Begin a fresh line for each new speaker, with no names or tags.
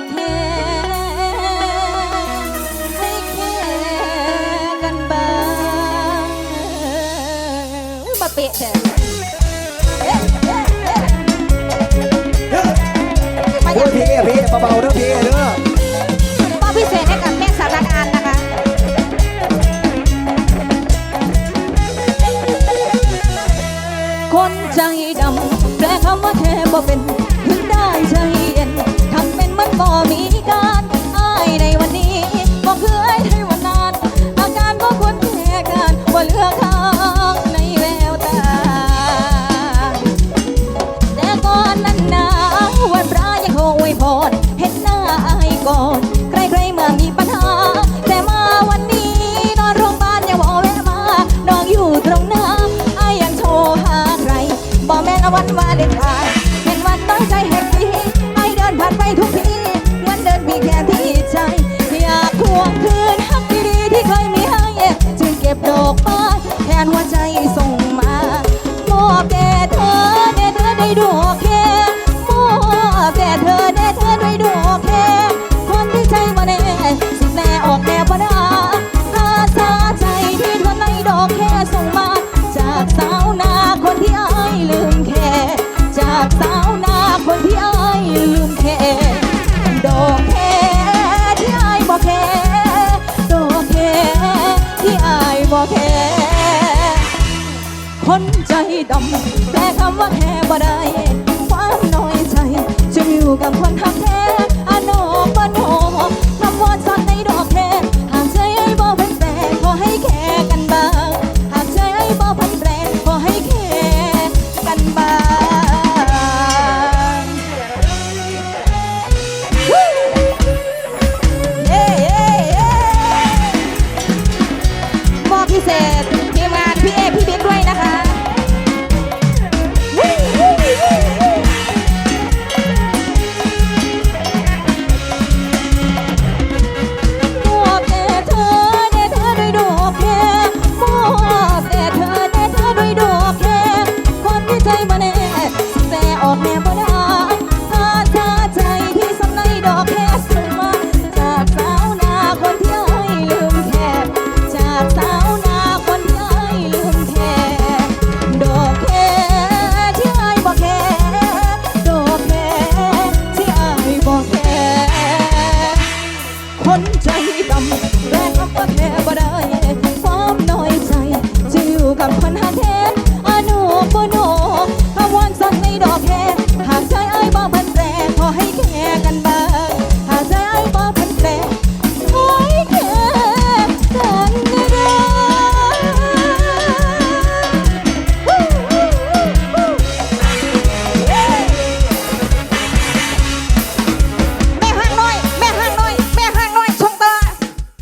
กแค่ให้แค่กันบ้างมาเปะแท้โอ้ย
พี่พี่เบาๆเด้อพี่เด้อ
ป้าพิเศษให้กับแม่สารนันนะคะคนใจดำแปลคำว่าแค่บ่เป็น ก่อน ใครๆเมื่อมีปัญหา แต่มาวันนี้ นอนโรงพยาบาลอย่าบอกแวะมาน้องอยู่ตรงหน้าอายยังโทรหาใครบอกแม่นวันวาเลนไทน์ คนใจดำแปลคำว่าแค่บ่ได้ความน้อยใจจะอยู่กับคนทักแท้ แต่อกแนวบ่ได้อาสาใจที่สำในดอกแค่ส่งมาจากสาวนาคนที่อ้ลืมแค่จากสาวนาคนที่อ้ลืมแค่ดอกแคที่ไอ้บอกแค่ดอกแคที่ไอ้บอกแค่คนใจดำ